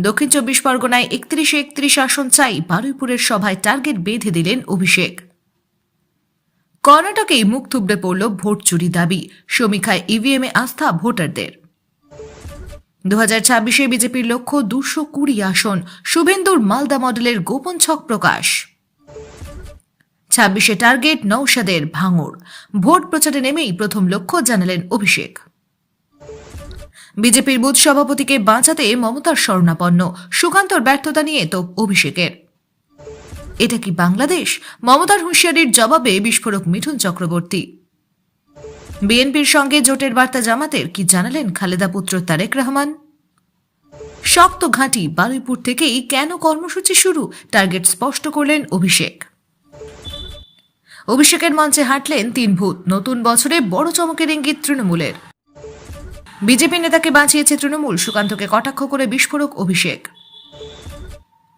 দক্ষিণ চব্বিশ পরগনায় একত্রিশে একত্রিশ আসন চাই। বারুইপুরের সভায় টার্গেট বেঁধে দিলেন অভিষেক। কর্ণাটকেই মুখ থুবড়ে পড়ল ভোট চুরি দাবি। সমীক্ষায় ইভিএমে আস্থা ভোটারদের। দু হাজার ছাব্বিশে বিজেপির লক্ষ্য দুশো কুড়ি আসন। শুভেন্দুর মালদা মডেলের গোপন ছক প্রকাশ। ছাব্বিশে টার্গেট নৌসাদের ভাঙড়। ভোট প্রচারে নেমেই প্রথম লক্ষ্য জানালেন অভিষেক। বিজেপির বুথ সভাপতিকে বাঁচাতে মমতার স্বর্ণাপন্ন। সুকান্তর ব্যর্থতা নিয়ে তো অভিষেকের। এটা কি বাংলাদেশ? মমতার হুঁশিয়ারির জবাবে বিস্ফোরক মিঠুন চক্রবর্তী। বিএনপির সঙ্গে জোটের বার্তা জামাতের কি জানালেন খালেদা পুত্র তারেক রহমান? শক্ত ঘাঁটি বারুইপুর থেকেই কেন কর্মসূচি শুরু? টার্গেট স্পষ্ট করলেন অভিষেক। অভিষেকের মঞ্চে হাঁটলেন তিন ভূত। নতুন বছরে বড় চমকের ইঙ্গিত তৃণমূলের। বিজেপি নেতাকে বাঁচিয়েছে তৃণমূল, সুকান্তকে কটাক্ষ করে বিস্ফোরক অভিষেক।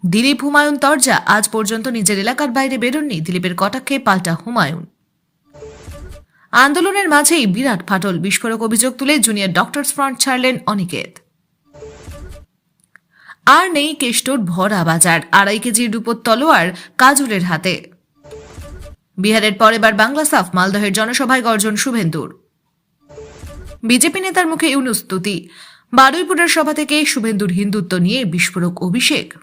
দিলীপ হুমায়ুন তরজা আজ পর্যন্ত নিজের এলাকার বাইরে বেরোননি, দিলীপের কটাক্ষে পাল্টা হুমায়ুন। আন্দোলনের মাঝেই বিরাট ফাটল, বিস্ফোরক অভিযোগ তুলে জুনিয়র ডক্টরস ফ্রন্ট ছাড়লেন অনিকেত। আর নেই কেষ্টর ভরা বাজার, আড়াই কেজির রূপোর তলোয়ার কাজলের হাতে। বিহারের পর এবার বাংলা সাফ, মালদহের জনসভায় গর্জন শুভেন্দুর। বিজেপি নেতার মুখে ইউনুস স্তুতি। বারুইপুরের সভা থেকে শুভেন্দুর হিন্দুত্ব নিয়ে বিস্ফোরক অভিষেক।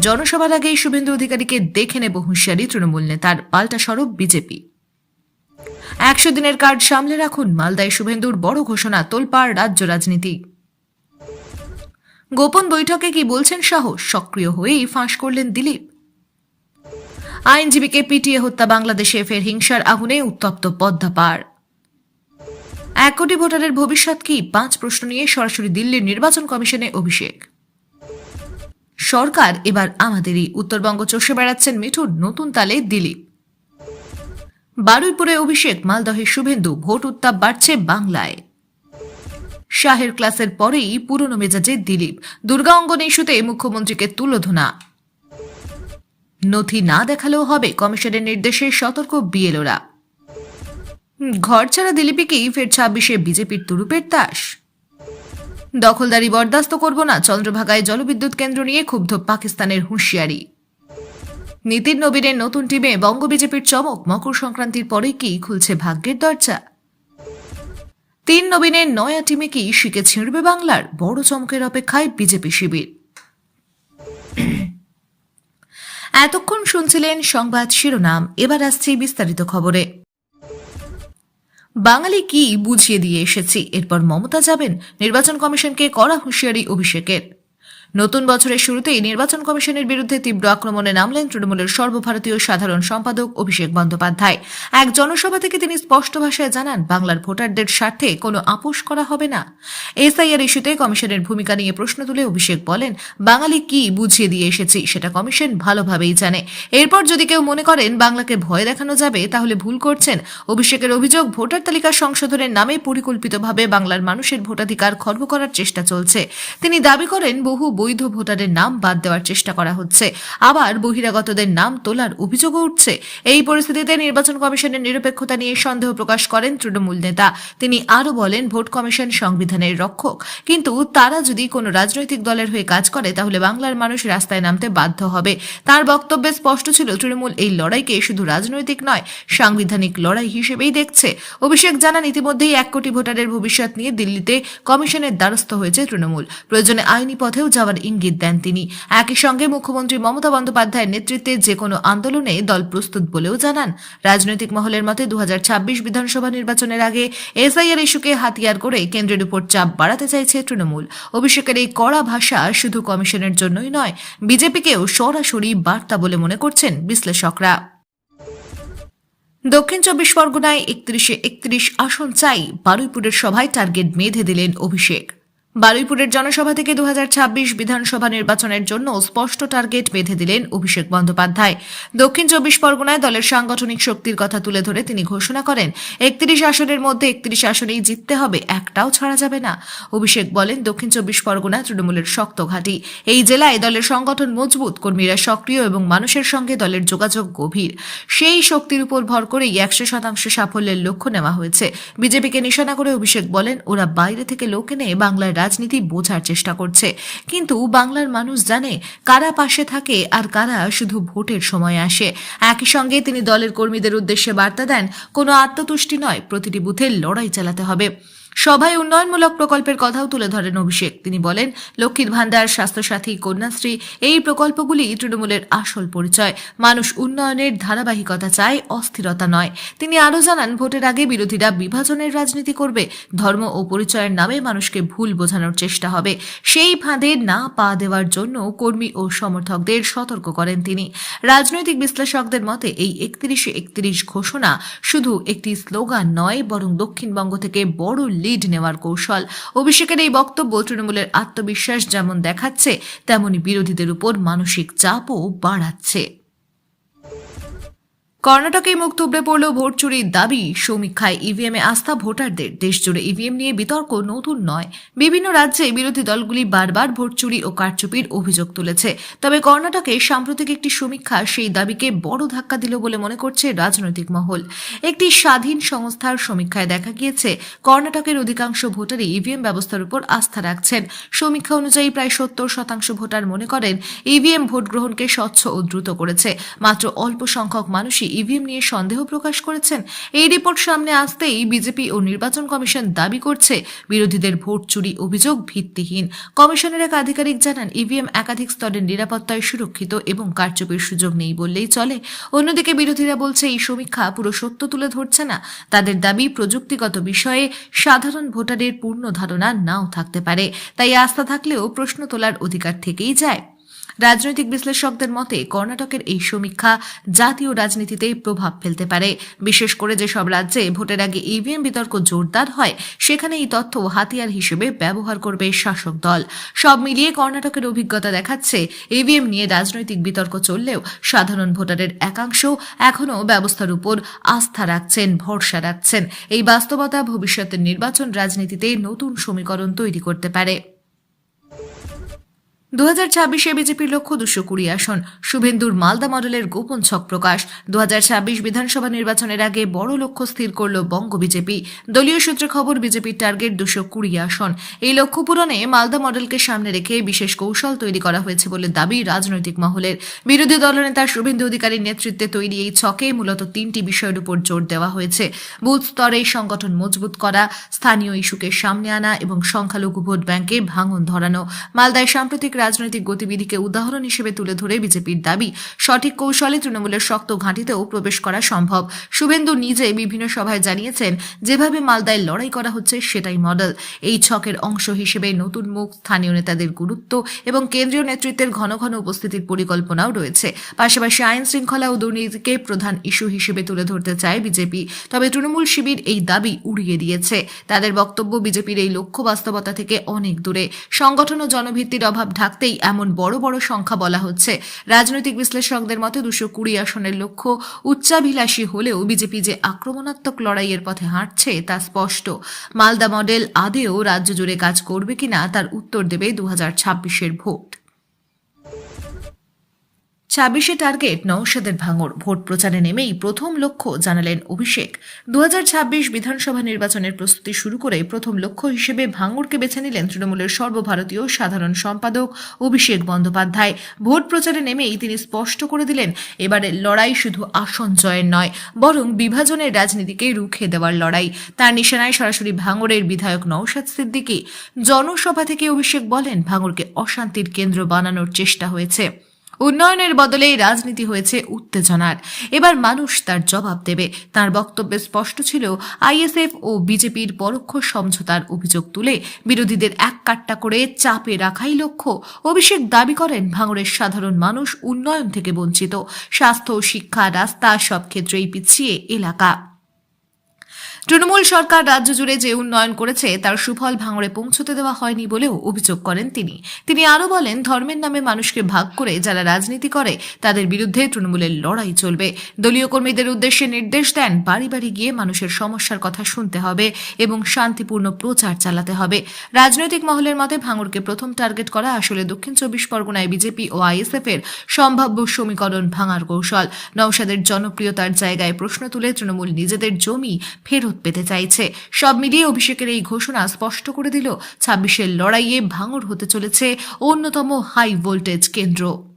জনসভার আগেই শুভেন্দু অধিকারীকে দেখে নেব হুঁশিয়ারি তৃণমূল নেতার পাল্টা স্বরূপ বিজেপি। একশো দিনের কার্ড সামলে রাখুন মালদায় শুভেন্দুর বড় ঘোষণা তোলপাড় রাজ্য রাজনীতি। গোপন বৈঠকে কি বলছেন সাহস? সক্রিয় হয়েই ফাঁস করলেন দিলীপ। আইনজীবীকে পিটিয়ে হত্যা বাংলাদেশে, ফের হিংসার আগুনে উত্তপ্ত পদ্মা পাড়। এক কোটি ভোটারের ভবিষ্যৎ কি? পাঁচ প্রশ্ন নিয়ে সরাসরি দিল্লির নির্বাচন কমিশনে অভিষেক। সরকার এবার আমাদেরই উত্তরবঙ্গ চষে বেড়াচ্ছেন মিঠুর নতুন তালে দিলীপ। বারুইপুরে অভিষেক মালদহের শুভেন্দু, ভোট উত্তাপ বাড়ছে বাংলায়। শাহের ক্লাসের পরেই পুরনো মেজাজে দিলীপ। দুর্গা অঙ্গন ইস্যুতে মুখ্যমন্ত্রীকে তুলোধনা। নথি না দেখালেও হবে, কমিশনের নির্দেশে সতর্ক বিএলওরা। ঘর ছাড়া দিলীপিকেই ফের ছাব্বিশে বিজেপির তুরুপের তাস দখলদারি বরদাস্ত করব না, চন্দ্রভাগায় জলবিদ্যুৎ কেন্দ্র নিয়ে ক্ষুব্ধ পাকিস্তানের হুঁশিয়ারি। নীতিন নবীনের নতুন টিমে বঙ্গ বিজেপির চমক, মকর সংক্রান্তির পরেই কি খুলছে ভাগ্যের দরজা? তিন নবীনের নয়া টিমে কি শিখে ছিঁড়বে বাংলার? বড় চমকের অপেক্ষায় বিজেপি শিবির। এতক্ষণ শুনছিলেন সংবাদ শিরোনাম, এবার আসছি বিস্তারিত খবরে। বাঙালি কি বুঝিয়ে দিয়ে এসেছি? এরপর মমতা যাবেন নির্বাচন কমিশনকে কড়া হুঁশিয়ারি অভিষেকের। নতুন বছরের শুরুতেই নির্বাচন কমিশনের বিরুদ্ধে তীব্র আক্রমণে নামলেন তৃণমূলের সর্বভারতীয় সাধারণ সম্পাদক অভিষেক বন্দ্যোপাধ্যায়। এক জনসভা থেকে তিনি স্পষ্ট ভাষায় জানান, বাংলার ভোটারদের স্বার্থে কোনো আপোষ করা হবে না। এসআইআর ইস্যুতে কমিশনের ভূমিকা নিয়ে প্রশ্ন তুলে অভিষেক বলেন, বাঙালি কি বুঝিয়ে দিয়ে এসেছি সেটা কমিশন ভালোভাবেই জানে। এরপর যদি কেউ মনে করেন বাংলাকে ভয় দেখানো যাবে, তাহলে ভুল করছেন। অভিষেকের অভিযোগ, ভোটার তালিকা সংশোধনের নামে পরিকল্পিতভাবে বাংলার মানুষের ভোটাধিকার খর্ব করার চেষ্টা চলছে। তিনি দাবি করেন, বহু বৈধ ভোটারের নাম বাদ দেওয়ার চেষ্টা করা হচ্ছে। আবার বহিরাগতদের নাম তোলার অভিযোগও উঠছে। এই পরিস্থিতিতে নির্বাচন কমিশনের নিরপেক্ষতা নিয়ে সন্দেহ প্রকাশ করেন তৃণমূল নেতা। তিনি আরও বলেন, ভোট কমিশন সংবিধানের রক্ষক। কিন্তু তারা যদি কোনো রাজনৈতিক দলের হয়ে কাজ করে, তাহলে বাংলার মানুষ রাস্তায় নামতে বাধ্য হবে। তার বক্তব্যে স্পষ্ট ছিল, তৃণমূল এই লড়াইকে শুধু রাজনৈতিক নয়, সাংবিধানিক লড়াই হিসেবেই দেখছে। অভিষেক জানান, ইতিমধ্যেই এক কোটি ভোটারের ভবিষ্যৎ নিয়ে দিল্লিতে কমিশনের দ্বারস্থ হয়েছে তৃণমূল। প্রয়োজনে আইনি পথেও যাওয়ার ইঙ্গিত দেন তিনি। একই সঙ্গে মুখ্যমন্ত্রী মমতা বন্দ্যোপাধ্যায়ের নেতৃত্বে যে কোনো আন্দোলনে দল প্রস্তুত বলেও জানান। রাজনৈতিক মহলের মতে দু বিধানসভা নির্বাচনের আগে এসআইআর ইস্যুকে হাতিয়ার করে কেন্দ্রের উপর চাপ বাড়াতে চাইছে তৃণমূল। অভিষেকের এই কড়া ভাষা শুধু কমিশনের জন্যই নয়, বিজেপিকেও সরাসরি বার্তা বলে মনে করছেন বিশ্লেষকরা। দক্ষিণ চব্বিশ পরগনায় একত্রিশে একত্রিশ আসন চাই, বারুইপুরের সভায় টার্গেট বেঁধে দিলেন অভিষেক। বারুইপুরের জনসভা থেকে দু হাজার ছাব্বিশ বিধানসভা নির্বাচনের জন্য স্পষ্ট টার্গেট বেঁধে দিলেন অভিষেক বন্দ্যোপাধ্যায়। দক্ষিণ চব্বিশ পরগনায় দলের সাংগঠনিক শক্তির কথা তুলে ধরে তিনি ঘোষণা করেন, একত্রিশ আসনের মধ্যে একত্রিশ আসনেই জিততে হবে, একটাও ছাড়া যাবে না। অভিষেক বলেন, দক্ষিণ চব্বিশ পরগনা তৃণমূলের শক্ত ঘাঁটি। এই জেলায় দলের সংগঠন মজবুত, কর্মীরা সক্রিয় এবং মানুষের সঙ্গে দলের যোগাযোগ গভীর। সেই শক্তির উপর ভর করেই একশো শতাংশ সাফল্যের লক্ষ্য নেওয়া হয়েছে। বিজেপিকে নিশানা করে অভিষেক বলেন, ওরা বাইরে থেকে লোক এনে বাংলায় রাজনীতি বোঝার চেষ্টা করছে। কিন্তু বাংলার মানুষ জানে কারা পাশে থাকে আর কারা শুধু ভোটের সময় আসে। একই সঙ্গে তিনি দলের কর্মীদের উদ্দেশ্যে বার্তা দেন, কোনো আত্মতুষ্টি নয়, প্রতিটি বুথের লড়াই চালাতে হবে। সভায় উন্নয়নমূলক প্রকল্পের কথাও তুলে ধরেন অভিষেক। তিনি বলেন, লক্ষ্মীর ভান্ডার, স্বাস্থ্যসাথী, কন্যাশ্রী, এই প্রকল্পগুলি তৃণমূলের আসল পরিচয়। মানুষ উন্নয়নের ধারাবাহিকতা চায়, অস্থিরতা নয়। তিনি আরও জানান, ভোটের আগে বিরোধীরা বিভাজনের রাজনীতি করবে। ধর্ম ও পরিচয়ের নামে মানুষকে ভুল বোঝানোর চেষ্টা হবে। সেই ফাঁদে না পা দেওয়ার জন্য কর্মী ও সমর্থকদের সতর্ক করেন তিনি। রাজনৈতিক বিশ্লেষকদের মতে, এই একত্রিশে একত্রিশ ঘোষণা শুধু একটি স্লোগান নয়, বরং দক্ষিণবঙ্গ থেকে বড় লিড নেওয়ার কৌশল। অভিষেকের এই বক্তব্য তৃণমূলের আত্মবিশ্বাস যেমন দেখাচ্ছে, তেমনি বিরোধীদের উপর মানসিক চাপও বাড়াচ্ছে। কর্ণাটকে মুখ তুবড়ে পড়ল ভোট চুরির দাবি। সমীক্ষায় ইভিএমে আস্থা ভোটারদের। দেশজুড়ে ইভিএম নিয়ে বিতর্ক নতুন নয়। বিভিন্ন রাজ্যে বিরোধী দলগুলি বারবার ভোট চুরি ও কারচুপির অভিযোগ তুলেছে। তবে কর্ণাটকে সাম্প্রতিক একটি সমীক্ষা সেই দাবিকে বড় ধাক্কা দিল বলে মনে করছে রাজনৈতিক মহল। একটি স্বাধীন সংস্থার সমীক্ষায় দেখা গিয়েছে, কর্ণাটকের অধিকাংশ ভোটারই ইভিএম ব্যবস্থার উপর আস্থা রাখছেন। সমীক্ষা অনুযায়ী প্রায় সত্তর শতাংশ ভোটার মনে করেন ইভিএম ভোট গ্রহণকে স্বচ্ছ ও দ্রুত করেছে। মাত্র অল্প সংখ্যক মানুষই ইভিএম নিয়ে সন্দেহ প্রকাশ করেছেন। এই রিপোর্ট সামনে আসতেই বিজেপি ও নির্বাচন কমিশন দাবি করছে, বিরোধীদের ভোট চুরি অভিযোগ ভিত্তিহীন। কমিশনের এক আধিকারিক জানান, ইভিএম একাধিক স্তরের নিরাপত্তায় সুরক্ষিত এবং কারচুপির সুযোগ নেই বললেই চলে। অন্যদিকে বিরোধীরা বলছে, এই সমীক্ষা পুরো সত্য তুলে ধরছে না। তাদের দাবি, প্রযুক্তিগত বিষয়ে সাধারণ ভোটারের পূর্ণ ধারণা নাও থাকতে পারে। তাই আস্থা থাকলেও প্রশ্ন তোলার অধিকার থেকেই যায়। রাজনৈতিক বিশ্লেষকদের মতে, কর্ণাটকের এই সমীক্ষা জাতীয় রাজনীতিতে প্রভাব ফেলতে পারে। বিশেষ করে যেসব রাজ্যে ভোটের আগে ইভিএম বিতর্ক জোরদার হয়, সেখানে এই তথ্য হাতিয়ার হিসেবে ব্যবহার করবে শাসক দল। সব মিলিয়ে কর্ণাটকের অভিজ্ঞতা দেখাচ্ছে, ইভিএম নিয়ে রাজনৈতিক বিতর্ক চললেও সাধারণ ভোটারের একাংশ এখনও ব্যবস্থার উপর আস্থা রাখছেন, ভরসা রাখছেন। এই বাস্তবতা ভবিষ্যতের নির্বাচন রাজনীতিতে নতুন সমীকরণ তৈরি করতে পারে। দু হাজার ছাব্বিশে বিজেপির লক্ষ্য দুশো কুড়ি আসন। শুভেন্দুর মালদা মডেলের গোপন ছক প্রকাশ। দু হাজার ছাব্বিশ বিধানসভা নির্বাচনের আগে বড় লক্ষ্য স্থির করল বঙ্গ বিজেপি। দলীয় সূত্রে খবর, বিজেপির টার্গেট দুশো কুড়ি আসন। এই লক্ষ্য পূরণে মালদা মডেলকে সামনে রেখে বিশেষ কৌশল তৈরি করা হয়েছে বলে দাবি রাজনৈতিক মহলের। বিরোধী দলনেতা শুভেন্দু অধিকারীর নেতৃত্বে তৈরি এই ছকে মূলত তিনটি বিষয়ের উপর জোর দেওয়া হয়েছে। বুথ স্তরে সংগঠন মজবুত করা, স্থানীয় ইস্যুকে সামনে আনা এবং সংখ্যালঘু ভোট ব্যাংকে ভাঙন ধরানো। মালদায় সাম্প্রতিক রাজনৈতিক গতিবিধিকে উদাহরণ হিসেবে তুলে ধরে বিজেপির দাবি, সঠিক কৌশলে তৃণমূলের শক্ত ঘাঁটিতেও প্রবেশ করা সম্ভব। শুভেন্দু নিজে বিভিন্ন সভায় জানিয়েছেন, যেভাবে মালদায় লড়াই করা হচ্ছে সেটাই মডেল। এই ছকের অংশ হিসেবে নতুন মুখ, স্থানীয় নেতাদের গুরুত্ব এবং কেন্দ্রীয় নেতৃত্বের ঘন ঘন উপস্থিতির পরিকল্পনাও রয়েছে। পাশাপাশি আইন শৃঙ্খলা ও দুর্নীতিকে প্রধান ইস্যু হিসেবে তুলে ধরতে চায় বিজেপি। তবে তৃণমূল শিবির এই দাবি উড়িয়ে দিয়েছে। তাদের বক্তব্য বিজেপির এই লক্ষ্য বাস্তবতা থেকে অনেক দূরে। সংগঠন ও জনভিত্তির অভাব ঢাকতেই এমন বড় বড় সংখ্যা বলা হচ্ছে। রাজনৈতিক বিশ্লেষকদের মতে দুশো কুড়ি আসনের লক্ষ্য উচ্চাভিলাষী হলেও বিজেপি যে আক্রমণাত্মক লড়াইয়ের পথে হাঁটছে তা স্পষ্ট। মালদা মডেল আদেও রাজ্য জুড়ে কাজ করবে কিনা তার উত্তর দেবে দু হাজার ছাব্বিশের ভোট। ছাব্বিশে টার্গেট নওশাদের ভাঙর। ভোট প্রচারে নেমেই প্রথম লক্ষ্য জানালেন অভিষেক। দু হাজার ছাব্বিশ বিধানসভা নির্বাচনের প্রস্তুতি শুরু করে প্রথম লক্ষ্য হিসেবে ভাঙরকে বেছে নিলেন তৃণমূলের সর্বভারতীয় সাধারণ সম্পাদক অভিষেক বন্দ্যোপাধ্যায়। ভোট প্রচারে নেমেই তিনি স্পষ্ট করে দিলেন, এবারে লড়াই শুধু আসন জয়ের নয়, বরং বিভাজনের রাজনীতিকে রুখে দেওয়ার লড়াই। তার নিশানায় সরাসরি ভাঙরের বিধায়ক নৌসাদ সিদ্দিকী। জনসভা থেকে অভিষেক বলেন, ভাঙরকে অশান্তির কেন্দ্র বানানোর চেষ্টা হয়েছে। উন্নয়নের বদলে রাজনীতি হয়েছে উত্তেজনার। এবার মানুষ তার জবাব দেবে। তার বক্তব্যে স্পষ্ট ছিল, আইএসএফ ও বিজেপির পরোক্ষ সমঝোতার অভিযোগ তুলে বিরোধীদের এক কাট্টা করে চাপে রাখাই লক্ষ্য। অভিষেক দাবি করেন, ভাঙড়ের সাধারণ মানুষ উন্নয়ন থেকে বঞ্চিত। স্বাস্থ্য, শিক্ষা, রাস্তা সব ক্ষেত্রেই পিছিয়ে এলাকা। তৃণমূল সরকার রাজ্য জুড়ে যে উন্নয়ন করেছে, তার সুফল ভাঙড়ে পৌঁছতে দেওয়া হয়নি বলেও অভিযোগ করেন তিনি। তিনি আরও বলেন, ধর্মের নামে মানুষকে ভাগ করে যারা রাজনীতি করে, তাদের বিরুদ্ধে তৃণমূলের লড়াই চলবে। দলীয় কর্মীদের উদ্দেশ্যে নির্দেশ দেন, বাড়ি বাড়ি গিয়ে মানুষের সমস্যার কথা শুনতে হবে এবং শান্তিপূর্ণ প্রচার চালাতে হবে। রাজনৈতিক মহলের মতে, ভাঙড়কে প্রথম টার্গেট করা আসলে দক্ষিণ চব্বিশ পরগনায় বিজেপি ও আইএসএফ এর সম্ভাব্য সমীকরণ ভাঙার কৌশল। নৌসাদের জনপ্রিয়তার জায়গায় প্রশ্ন তুলে তৃণমূল নিজেদের জমি ফেরত ফেরত পেতে চাইছে। সব মিলিয়ে অভিষেকের এই ঘোষণা স্পষ্ট করে দিল, ছাব্বিশের লড়াইয়ে ভাঙর হতে চলেছে অন্যতম হাই ভোল্টেজ কেন্দ্র।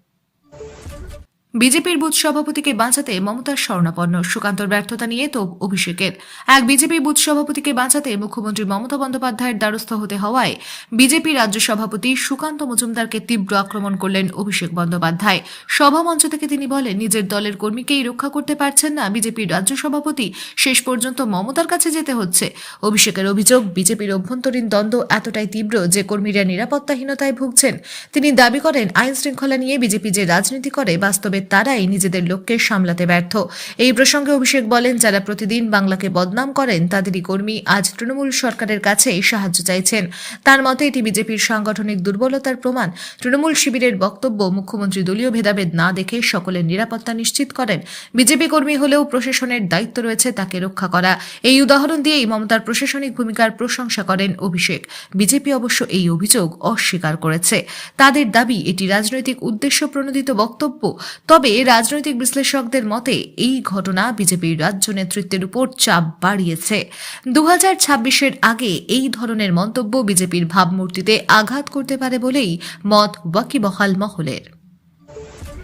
বিজেপির বুথ সভাপতিকে বাঁচাতে মমতার স্বর্ণাপন্ন। সুকান্তর ব্যর্থতা নিয়ে তো অভিষেকের। এক বিজেপি বুথ সভাপতিকে বাঁচাতে মুখ্যমন্ত্রী মমতা বন্দ্যোপাধ্যায়ের দ্বারস্থ হতে হওয়ায় বিজেপি রাজ্য সভাপতি সুকান্ত মজুমদারকে তীব্র আক্রমণ করলেন অভিষেক বন্দ্যোপাধ্যায়। সভা মঞ্চ থেকে তিনি বলেন, নিজের দলের কর্মীকেই রক্ষা করতে পারছেন না বিজেপির রাজ্য সভাপতি। শেষ পর্যন্ত মমতার কাছে যেতে হচ্ছে। অভিষেকের অভিযোগ, বিজেপির অভ্যন্তরীণ দ্বন্দ্ব এতটাই তীব্র যে কর্মীরা নিরাপত্তাহীনতায় ভুগছেন। তিনি দাবি করেন আইন শৃঙ্খলা নিয়ে বিজেপি যে রাজনীতি করে, বাস্তবে তারাই নিজেদের লক্ষ্যে সামলাতে ব্যর্থ। এই প্রসঙ্গে অভিষেক বলেন, যারা প্রতিদিন বাংলাকে বদনাম করেন, তাদেরই কর্মী আজ তৃণমূল সরকারের কাছে সাহায্য চাইছেন। তার মতে, এটি বিজেপির সাংগঠনিক দুর্বলতার প্রমাণ। তৃণমূল শিবিরের বক্তব্য, মুখ্যমন্ত্রী দলীয় ভেদাভেদ না দেখে সকলের নিরাপত্তা নিশ্চিত করেন। বিজেপি কর্মী হলেও প্রশাসনের দায়িত্ব রয়েছে তাকে রক্ষা করা। এই উদাহরণ দিয়েই মমতার প্রশাসনিক ভূমিকার প্রশংসা করেন অভিষেক। বিজেপি অবশ্য এই অভিযোগ অস্বীকার করেছে। তাদের দাবি, এটি রাজনৈতিক উদ্দেশ্য প্রণোদিত বক্তব্য। তবে রাজনৈতিক বিশ্লেষকদের মতে, এই ঘটনা বিজেপির রাজ্য নেতৃত্বের উপর চাপ বাড়িয়েছে। দু হাজার ছাব্বিশের আগে এই ধরনের মন্তব্য বিজেপির ভাবমূর্তিতে আঘাত করতে পারে বলেই মত ওয়াকিবহাল মহলের।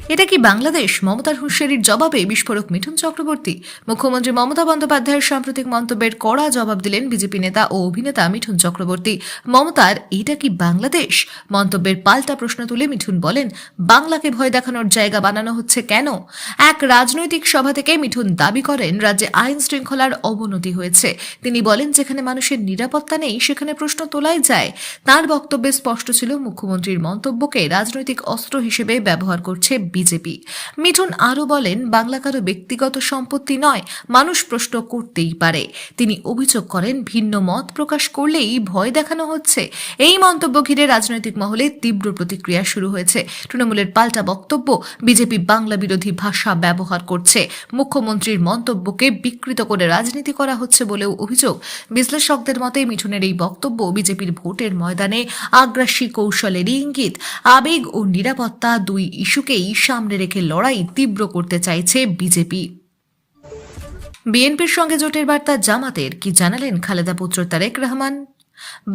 এটা কি বাংলাদেশ? মমতার হুঁশিয়ারির জবাবে বিস্ফোরক মিঠুন চক্রবর্তী। মুখ্যমন্ত্রী মমতা বন্দ্যোপাধ্যায়ের সাম্প্রতিক মন্তব্যের কড়া জবাব দিলেন বিজেপি নেতা ও অভিনেতা মিঠুন চক্রবর্তী। মমতার, এটা কি বাংলাদেশ? মন্তব্যের পাল্টা প্রশ্ন তুলে মিঠুন বলেন, বাংলাকে ভয় দেখানোর জায়গা বানানো হচ্ছে কেন? এক রাজনৈতিক সভা থেকে মিঠুন দাবি করেন, রাজ্যে আইন শৃঙ্খলার অবনতি হয়েছে। তিনি বলেন, যেখানে মানুষের নিরাপত্তা নেই, সেখানে প্রশ্ন তোলাই যায়। তার বক্তব্যে স্পষ্ট ছিল মুখ্যমন্ত্রীর মন্তব্যকে রাজনৈতিক অস্ত্র হিসেবে ব্যবহার করছে বিজেপি। মিঠুন আরও বলেন, বাংলা কারও ব্যক্তিগত সম্পত্তি নয়, মানুষ প্রশ্ন করতেই পারে। তিনি অভিযোগ করেন, ভিন্ন মত প্রকাশ করলেই ভয় দেখানো হচ্ছে। এই মন্তব্য ঘিরে রাজনৈতিক মহলে তীব্র প্রতিক্রিয়া শুরু হয়েছে। তৃণমূলের পাল্টা বক্তব্য বিজেপি বাংলা বিরোধী ভাষা ব্যবহার করছে। মুখ্যমন্ত্রীর মন্তব্যকে বিকৃত করে রাজনীতি করা হচ্ছে বলেও অভিযোগ। বিশ্লেষকদের মতে, মিঠুনের এই বক্তব্য বিজেপির ভোটের ময়দানে আগ্রাসী কৌশলের ইঙ্গিত। আবেগ ও নিরাপত্তা দুই ইস্যুকেই সামনে রেখে লড়াই তীব্র করতে চাইছে বিজেপি। বিএনপির সঙ্গে জোটের বার্তা জামাতের, কি জানালেন খালেদা পুত্র তারেক রহমান?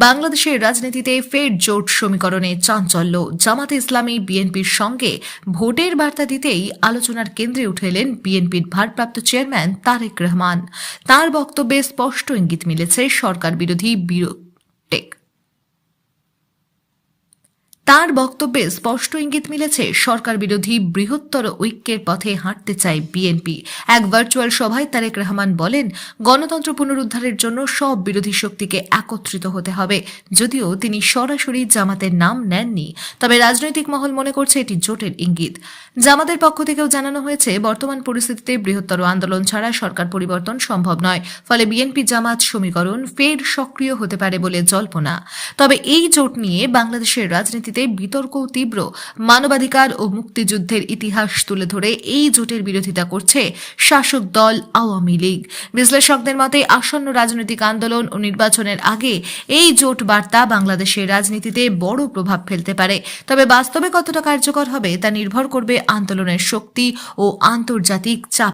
বাংলাদেশের রাজনীতিতে ফের জোট সমীকরণে চাঞ্চল্য। জামাতে ইসলামী বিএনপির সঙ্গে ভোটের বার্তা দিতেই আলোচনার কেন্দ্রে উঠে এলেন বিএনপির ভারপ্রাপ্ত চেয়ারম্যান তারেক রহমান। তার বক্তব্যে স্পষ্ট ইঙ্গিত মিলেছে সরকার বিরোধী বিরোটেক তার বক্তব্যে স্পষ্ট ইঙ্গিত মিলেছে, সরকার বিরোধী বৃহত্তর ঐক্যের পথে হাঁটতে চায় বিএনপি। এক ভার্চুয়াল সভায় তারেক রহমান বলেন, গণতন্ত্র পুনরুদ্ধারের জন্য সব বিরোধী শক্তিকে একত্রিত হতে হবে। যদিও তিনি সরাসরি জামাতের নাম নেননি, তবে রাজনৈতিক মহল মনে করছে এটি জোটের ইঙ্গিত। জামাতের পক্ষ থেকেও জানানো হয়েছে, বর্তমান পরিস্থিতিতে বৃহত্তর আন্দোলন ছাড়া সরকার পরিবর্তন সম্ভব নয়। ফলে বিএনপি জামাত সমীকরণ ফের সক্রিয় হতে পারে বলে জল্পনা। তবে এই জোট নিয়ে বাংলাদেশের রাজনীতিতে বিতর্কও তীব্র। মানবাধিকার ও মুক্তিযুদ্ধের ইতিহাস তুলে ধরে এই জোটের বিরোধিতা করছে শাসক দল আওয়ামী লীগ। বিশ্লেষকদের মতে, আসন্ন রাজনৈতিক আন্দোলন ও নির্বাচনের আগে এই জোট বার্তা বাংলাদেশের রাজনীতিতে বড় প্রভাব ফেলতে পারে। তবে বাস্তবে কতটা কার্যকর হবে তা নির্ভর করবে আন্দোলনের শক্তি ও আন্তর্জাতিক চাপ।